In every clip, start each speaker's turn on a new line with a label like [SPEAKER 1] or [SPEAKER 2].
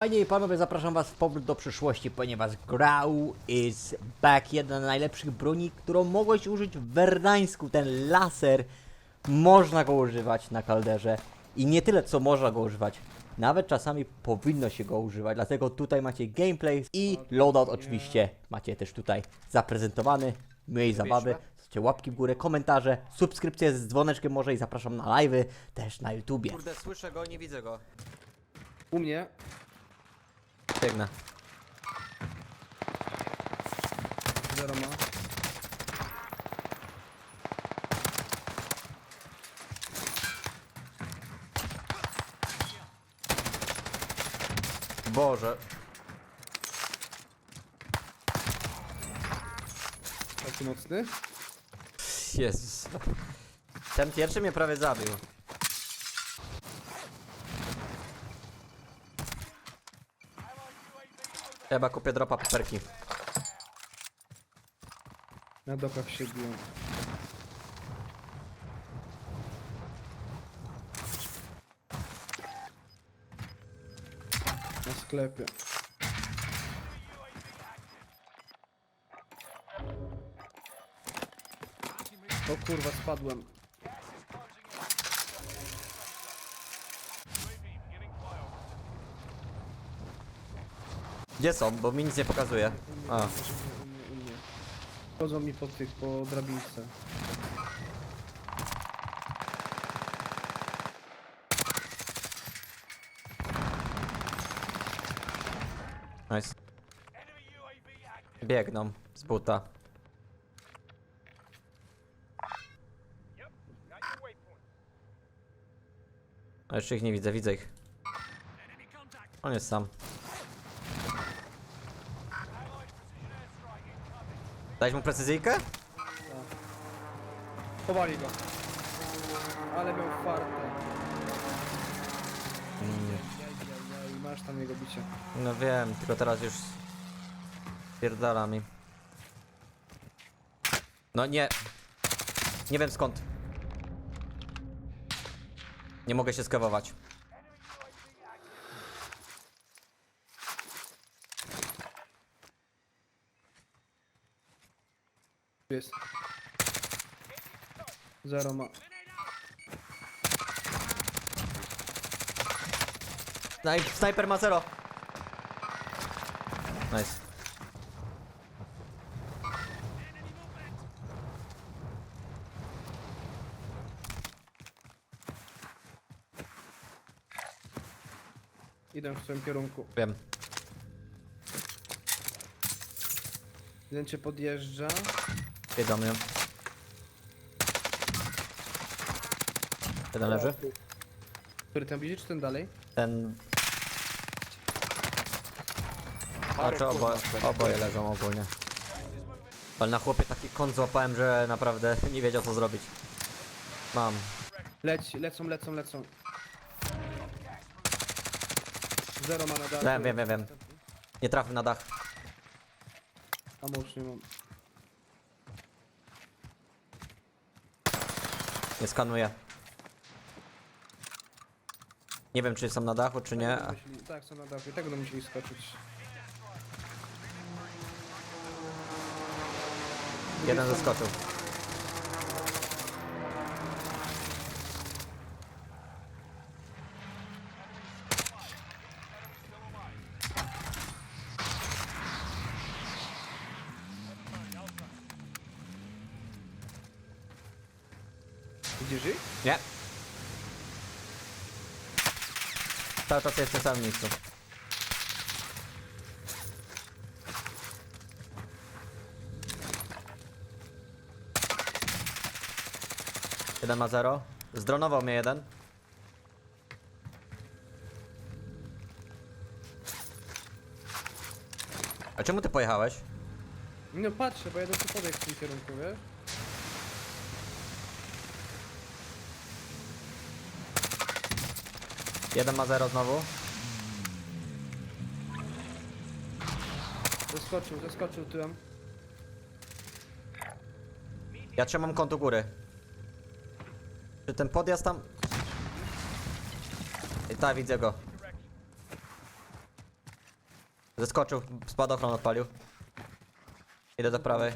[SPEAKER 1] Panie i panowie, zapraszam was w powrót do przyszłości, ponieważ Grau is back. Jedna z najlepszych broni, którą mogłeś użyć w Werdańsku. Ten laser, można go używać na kalderze. I nie tyle, co można go używać. Nawet czasami powinno się go używać, dlatego tutaj macie gameplay i loadout oczywiście macie też tutaj zaprezentowany. Miłej zabawy, zostawcie łapki w górę, komentarze, subskrypcje z dzwoneczkiem może i zapraszam na live'y też na YouTubie.
[SPEAKER 2] Kurde, słyszę go, nie widzę go.
[SPEAKER 3] U mnie.
[SPEAKER 2] Biegnę.
[SPEAKER 3] Zero ma.
[SPEAKER 2] Boże.
[SPEAKER 3] Taki mocny.
[SPEAKER 2] Jezus. Ten pierwszy mnie prawie zabił. Chyba kupię dropa peperki.
[SPEAKER 3] Na dokach się. Na sklepie. O kurwa, spadłem.
[SPEAKER 2] Gdzie są? Bo mi nic nie pokazuje. A,
[SPEAKER 3] U mnie. Chodzą mi po tych, po drabince.
[SPEAKER 2] nice. Biegną z buta. A jeszcze ich nie widzę, widzę ich. On jest sam. Dać mu precyzyjkę?
[SPEAKER 3] Chowali go. Ale miał fartę. Jaj, Masz tam jego bicie.
[SPEAKER 2] No wiem, tylko teraz już pierdala mi. No nie. Nie wiem skąd. Nie mogę się skawować.
[SPEAKER 3] Jest. Zero ma.
[SPEAKER 2] Snaj snajper ma zero. Nice.
[SPEAKER 3] Idę w swoim kierunku.
[SPEAKER 2] Wiem.
[SPEAKER 3] Jeden cię podjeżdża.
[SPEAKER 2] Idzie do mnie. Jeden leży.
[SPEAKER 3] Który ten bliżej, czy ten dalej?
[SPEAKER 2] Ten... A czy obo oboje leżą ogólnie. Ale na chłopie taki kąt złapałem, że naprawdę nie wiedział co zrobić. Mam.
[SPEAKER 3] Leć, lecą, lecą, lecą. Zero ma na dachu.
[SPEAKER 2] Wiem, wiem, wiem, wiem. Nie trafił na dach.
[SPEAKER 3] A już nie mam.
[SPEAKER 2] Nie skanuję. Nie wiem czy są na dachu czy nie.
[SPEAKER 3] Musieli, tak, są na dachu. I tego będą musieli skoczyć.
[SPEAKER 2] Jeden zaskoczył.
[SPEAKER 3] Widzisz ich?
[SPEAKER 2] Nie. Cały czas jest w tym samym miejscu. Jeden ma zero. Zdronował mnie jeden. A czemu ty pojechałeś?
[SPEAKER 3] No patrzę, bo jeden tu podejdź w tym kierunku, wiesz?
[SPEAKER 2] Jeden ma zero znowu.
[SPEAKER 3] Zeskoczył, zeskoczył tyłem.
[SPEAKER 2] Ja trzymam kąt u góry. Czy ten podjazd tam... I tak, widzę go. Zeskoczył, spadochron odpalił. Idę do prawej.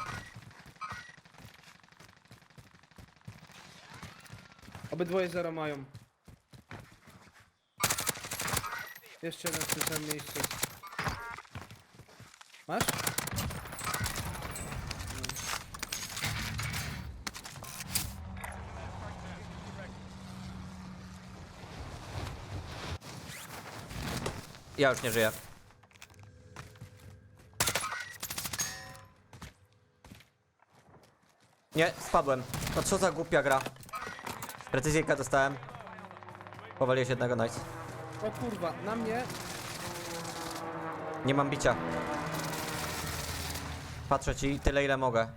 [SPEAKER 3] Obydwoje zero mają. Jeszcze w tym miejscu. Masz?
[SPEAKER 2] Ja już nie żyję. Nie, spadłem. No co za głupia gra. Precyzyjka dostałem. Powaliłeś jednego, nice.
[SPEAKER 3] O kurwa, na mnie.
[SPEAKER 2] Nie mam bicia. Patrzę ci tyle ile mogę.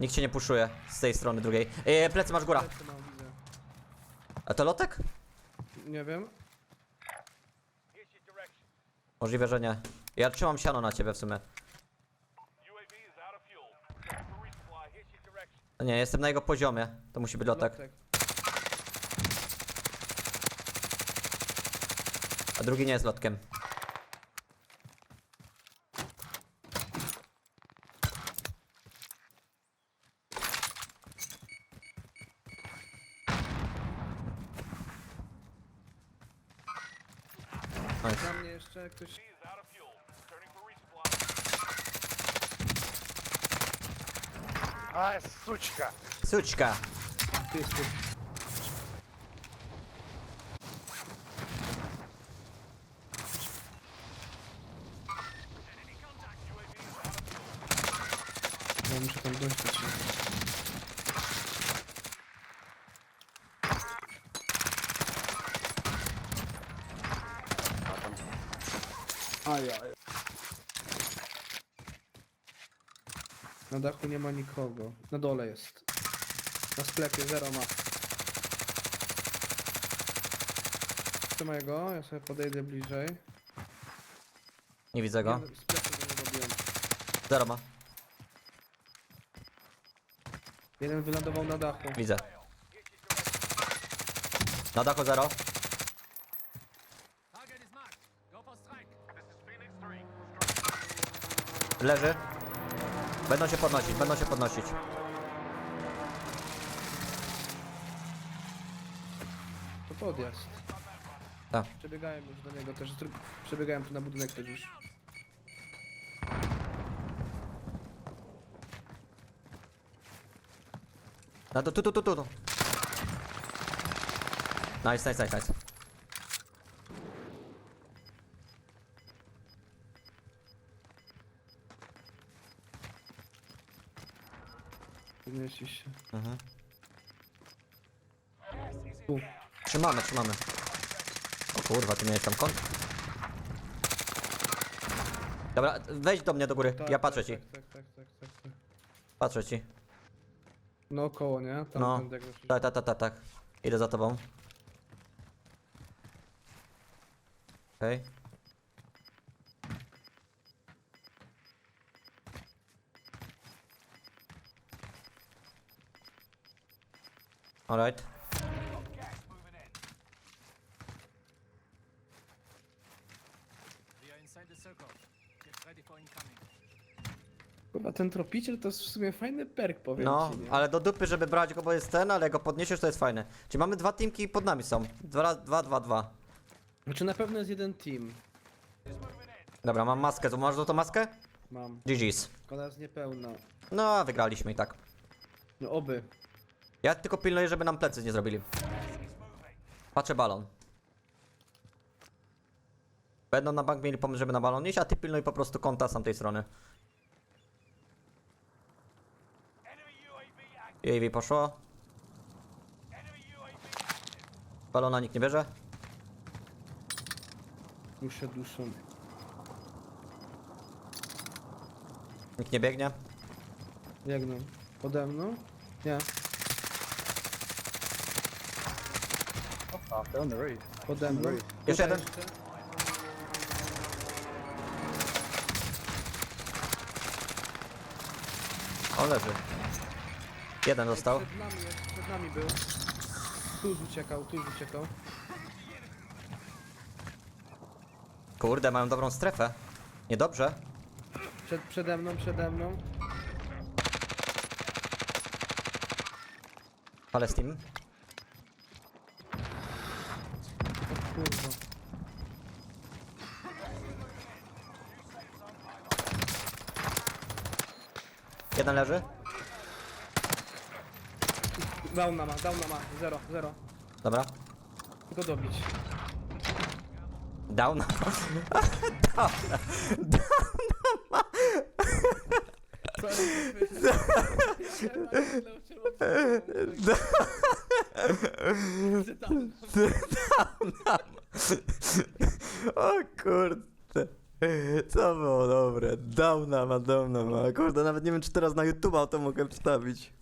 [SPEAKER 2] Nikt cię nie puszuje z tej strony drugiej. Eee, plecy masz góra.
[SPEAKER 3] Widzę.
[SPEAKER 2] A to lotek?
[SPEAKER 3] Nie wiem.
[SPEAKER 2] Możliwe, że nie. Ja trzymam siano na ciebie w sumie.
[SPEAKER 4] UAV is out of fuel. Check for resupply. Here's your direction.
[SPEAKER 2] No nie, jestem na jego poziomie. To musi być lotek.
[SPEAKER 3] Lotek.
[SPEAKER 2] a drugi nie jest lotkiem. Nice.
[SPEAKER 3] Tam mnie jeszcze ktoś...
[SPEAKER 5] А, сучка!
[SPEAKER 2] Сучка!
[SPEAKER 3] Ty, ty. Ja muszę tam dostać. Ajaj. Na dachu nie ma nikogo. Na dole jest. Na sklepie zero ma. Trzymaj go, ja sobie podejdę bliżej.
[SPEAKER 2] Nie widzę go.
[SPEAKER 3] Sklepie go nie robiłem.
[SPEAKER 2] Zero ma.
[SPEAKER 3] Jeden wylądował na dachu.
[SPEAKER 2] Widzę. Na dachu zero.
[SPEAKER 4] This is Phoenix 3.
[SPEAKER 2] Leży. Będą się podnosić, będą się podnosić.
[SPEAKER 3] To podjazd.
[SPEAKER 2] Tak.
[SPEAKER 3] Przebiegałem już do niego też. Przebiegałem tu na budynek też już.
[SPEAKER 2] Na tu, tu, tu, tu, tu. tu. Nice, nice, nice, nice.
[SPEAKER 3] Podnieśli się.
[SPEAKER 2] Mhm.
[SPEAKER 3] Tu.
[SPEAKER 2] Trzymamy, trzymamy. O kurwa, ty miałeś tam kąt? Dobra, wejdź do mnie do góry,
[SPEAKER 3] Tak,
[SPEAKER 2] ja patrzę
[SPEAKER 3] tak,
[SPEAKER 2] ci.
[SPEAKER 3] Tak, tak, tak, tak, tak, tak.
[SPEAKER 2] Patrzę ci.
[SPEAKER 3] No koło, nie? Tam
[SPEAKER 2] No, tak, tak, tak, tak, tak. Idę za tobą. Okej. Alright.
[SPEAKER 3] Ten tropiciel to jest w sumie fajny perk, powiem
[SPEAKER 2] No,
[SPEAKER 3] ci, nie?
[SPEAKER 2] ale do dupy, żeby brać go, bo jest ten, ale jak go podniesiesz, to jest fajne. Czyli mamy dwa teamki pod nami są. Dwa, dwa, dwa, dwa.
[SPEAKER 3] Znaczy na pewno jest jeden team.
[SPEAKER 2] Dobra, mam maskę. To masz tą maskę?
[SPEAKER 3] Mam.
[SPEAKER 2] GG's.
[SPEAKER 3] Ona jest niepełna.
[SPEAKER 2] No, wygraliśmy i tak.
[SPEAKER 3] No oby.
[SPEAKER 2] Ja tylko pilnuję, żeby nam plecy nie zrobili. Patrzę balon. Będą na bank mieli pomysł, żeby na balon iść, a ty pilnuj po prostu kąta z tamtej strony.
[SPEAKER 4] UAV
[SPEAKER 2] poszło. Balona nikt nie bierze.
[SPEAKER 3] Muszę duszą.
[SPEAKER 2] Nikt nie biegnie.
[SPEAKER 3] Biegną. Pode mną? Nie. Pode mną.
[SPEAKER 2] Jeszcze
[SPEAKER 3] Tutaj
[SPEAKER 2] jeden. On leży. Jeden został.
[SPEAKER 3] Przed nami jest, przed nami był. Tu uciekał, tu uciekał.
[SPEAKER 2] Kurde, mają dobrą strefę. Niedobrze.
[SPEAKER 3] Przed, przede mną, przede mną.
[SPEAKER 2] Palestin.
[SPEAKER 3] O kurwa.
[SPEAKER 2] Jeden leży.
[SPEAKER 3] Downa ma, downa ma. Zero, zero.
[SPEAKER 2] Dobra.
[SPEAKER 3] Tylko dobić.
[SPEAKER 2] Down. O kurde. To było dobre. Downa ma, downa ma. Kurde, nawet nie wiem, czy teraz na YouTube'a to mogę wstawić.